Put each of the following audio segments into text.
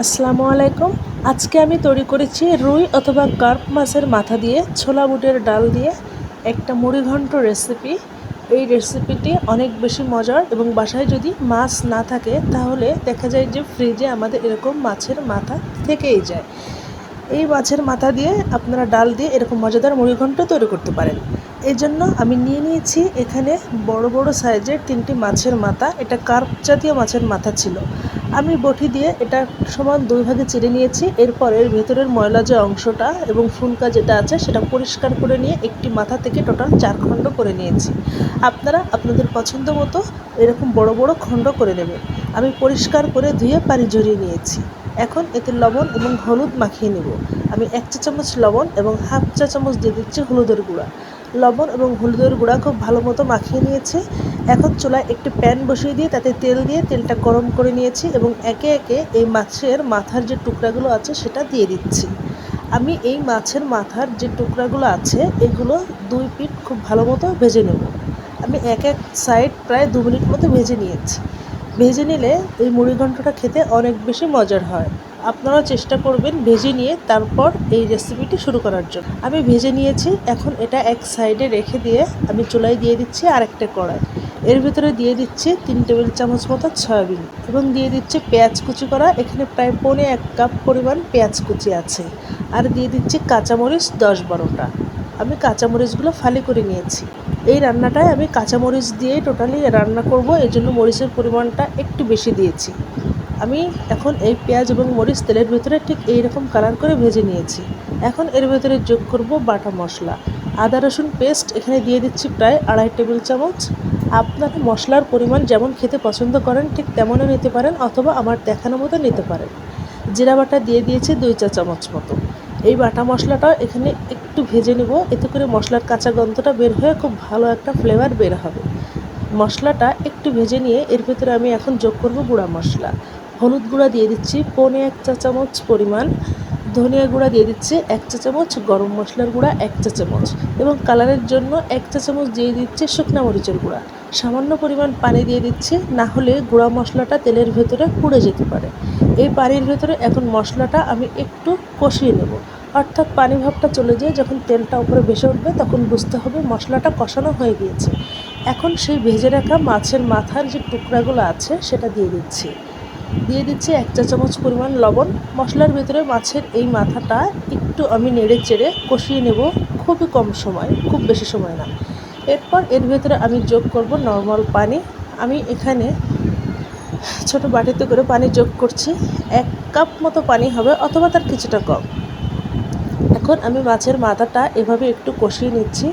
আসসালামু আলাইকুম। আজকে আমি তৈরি করেছি রুই অথবা কার্প মাছের মাথা দিয়ে ছোলা বুটের ডাল দিয়ে একটা মুড়িঘণ্ট রেসিপি। এই রেসিপিটি অনেক বেশি মজার এবং বাসায় যদি মাছ না থাকে তাহলে দেখা যায় যে ফ্রিজে আমাদের এরকম মাছের মাথা থেকেই যায়। এই মাছের মাথা দিয়ে আপনারা ডাল দিয়ে এরকম মজাদার মুড়িঘণ্ট তৈরি করতে পারেন। এই জন্য আমি নিয়ে নিয়েছি এখানে বড় বড় সাইজের তিনটি মাছের মাথা। এটা কার্প জাতীয় মাছের মাথা ছিল। আমি বটি দিয়ে এটা সমান দুই ভাগে চিড়ে নিয়েছি। এরপর এর ভেতরের ময়লা যে অংশটা এবং ফুলকা যেটা আছে, সেটা পরিষ্কার করে নিয়ে একটি মাথা থেকে টোটাল চার খণ্ড করে নিয়েছি। আপনারা আপনাদের পছন্দ মতো এরকম বড় বড় খণ্ড করে নেবেন। আমি পরিষ্কার করে ধুয়ে পানি ঝরিয়ে নিয়েছি। এখন এতে লবণ এবং হলুদ মাখিয়ে নেব। আমি এক চা চামচ লবণ এবং হাফ চা চামচ দিয়ে দিচ্ছি হলুদের গুঁড়া। লবণ এবং হলুদের গুঁড়া খুব ভালো মতো মাখিয়ে নিয়েছি। এখন চুলায় একটি প্যান বসিয়ে দিয়ে তাতে তেল দিয়ে তেলটা গরম করে নিয়েছি এবং একে একে এই মাছের মাথার যে টুকরাগুলো আছে সেটা দিয়ে দিচ্ছি। আমি এই মাছের মাথার যে টুকরাগুলো আছে, এগুলো দুই পিঠ খুব ভালো মতো ভেজে নেব। আমি এক এক সাইড প্রায় দু মিনিট মতো ভেজে নিয়েছি। ভেজে নিলে এই মুড়ি মুড়িঘণ্টটা খেতে অনেক বেশি মজার হয়। আপনারা চেষ্টা করবেন ভেজে নিয়ে তারপর এই রেসিপিটি শুরু করার জন্য। আমি ভেজে নিয়েছি, এখন এটা এক সাইডে রেখে দিয়ে আমি চুলায় দিয়ে দিচ্ছি আরেকটা কড়াই। এর ভিতরে দিয়ে দিচ্ছি তিন টেবিল চামচ মতো সয়াবিন এবং দিয়ে দিচ্ছি পেঁয়াজ কুচি করা। এখানে প্রায় পৌনে এক কাপ পরিমাণ পেঁয়াজ কুচি আছে। আর দিয়ে দিচ্ছি কাঁচামরিচ দশ বারোটা। আমি কাঁচামরিচগুলো ফালি করে নিয়েছি। এই রান্নাটায় আমি কাঁচামরিচ দিয়েই টোটালি রান্না করব এই জন্য মরিচের পরিমাণটা একটু বেশি দিয়েছি। আমি এখন এই পেঁয়াজ এবং মরিচ তেলের ভেতরে ঠিক এই রকম কালার করে ভেজে নিয়েছি। এখন এর ভেতরে যোগ করব বাটা মশলা। আদা, রসুন পেস্ট এখানে দিয়ে দিচ্ছি প্রায় আড়াই টেবিল চামচ। আপনারা মশলার পরিমাণ যেমন খেতে পছন্দ করেন ঠিক তেমনও নিতে পারেন অথবা আমার দেখানো মতো নিতে পারেন। জিরা বাটা দিয়ে দিয়েছি দুই চা চামচ মতো। এই বাটা মশলাটা এখানে একটু ভেজে নেব, এতে করে মশলার কাঁচা গন্ধটা বের হয়ে খুব ভালো একটা ফ্লেভার বের হবে। মশলাটা একটু ভেজে নিয়ে এর ভেতরে আমি এখন যোগ করব গুঁড়া মশলা। হলুদ গুঁড়া দিয়ে দিচ্ছি, পনে এক চা চামচ পরিমাণ ধনিয়া গুঁড়া দিয়ে দিচ্ছি, এক চা চামচ গরম মশলার গুঁড়া, এক চা চামচ এবং কালারের জন্য এক চা চামচ দিয়ে দিচ্ছি শুকনা মরিচের গুঁড়া। সামান্য পরিমাণ পানি দিয়ে দিচ্ছি, না হলে গুঁড়া মশলাটা তেলের ভেতরে পুড়ে যেতে পারে। এই পানির ভেতরে এখন মশলাটা আমি একটু কষিয়ে নেব। অর্থাৎ পানি ভাবটা চলে যেয়ে, যখন তেলটা উপরে ভেসে উঠবে তখন বুঝতে হবে মশলাটা কষানো হয়ে গিয়েছে। এখন সেই ভেজে রাখা মাছের মাথার যে টুকরাগুলো আছে সেটা দিয়ে দিচ্ছি। দিয়ে দিচ্ছি এক চা চামচ পরিমাণ লবণ। মশলার ভেতরে মাছের এই মাথাটা একটু আমি নেড়ে চেড়ে কষিয়ে নেব খুবই কম সময়, খুব বেশি সময় না। এরপর এর ভেতরে আমি যোগ করব নর্মাল পানি। আমি এখানে ছোট বাটিতে করে পানি যোগ করছি। এক কাপ মতো পানি হবে অথবা তার কিছুটা কম। এখন আমি মাছের মাথাটা এভাবে একটু কষিয়ে নিচ্ছি।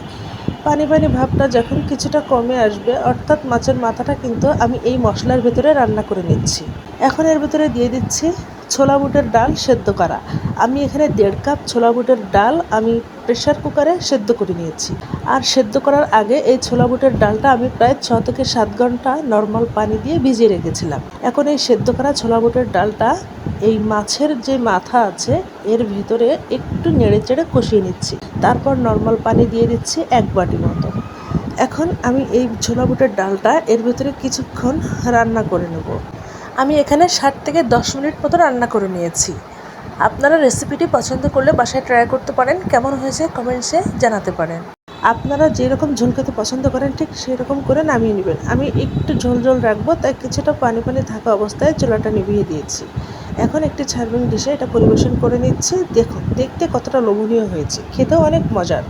পানি পানি ভাবটা যখন কিছুটা কমে আসবে, অর্থাৎ মাছের মাথাটা কিন্তু আমি এই মশলার ভেতরে রান্না করে নিচ্ছি। এখন এর ভেতরে দিয়ে দিচ্ছি ছোলা বুটের ডাল সেদ্ধ করা। আমি এখানে দেড় কাপ ছোলা বুটের ডাল আমি প্রেশার কুকারে সেদ্ধ করে নিয়েছি। আর সেদ্ধ করার আগে এই ছোলা বুটের ডালটা আমি প্রায় ছ থেকে সাত ঘণ্টা নর্মাল পানি দিয়ে ভিজিয়ে রেখেছিলাম। এখন এই সেদ্ধ করা ছোলা বুটের ডালটা এই মাছের যে মাথা আছে, এর ভিতরে একটু নেড়ে চেড়ে কষিয়ে নিচ্ছি। তারপর নর্মাল পানি দিয়ে দিচ্ছি এক বাটি মতো। এখন আমি এই ছোলা বুটের ডালটা এর ভিতরে কিছুক্ষণ রান্না করে নেব। আমি এখানে ষাট থেকে দশ মিনিট মতো রান্না করে নিয়েছি। আপনারা রেসিপিটি পছন্দ করলে বাসায় ট্রাই করতে পারেন, কেমন হয়েছে কমেন্টসে জানাতে পারেন। আপনারা যেরকম ঝোল খেতে পছন্দ করেন, ঠিক সেই রকম করে নামিয়ে নেবেন। আমি একটু ঝোল ঝোল রাখব, তাই কিছুটা পানি পানি থাকা অবস্থায় চোলাটা নিভিয়ে দিয়েছি। এখন একটি সার্ভিং ডিশে এটা পরিবেশন করে নিচ্ছি। দেখুন, দেখতে কতটা লোভনীয় হয়েছে। খেতেও অনেক মজার।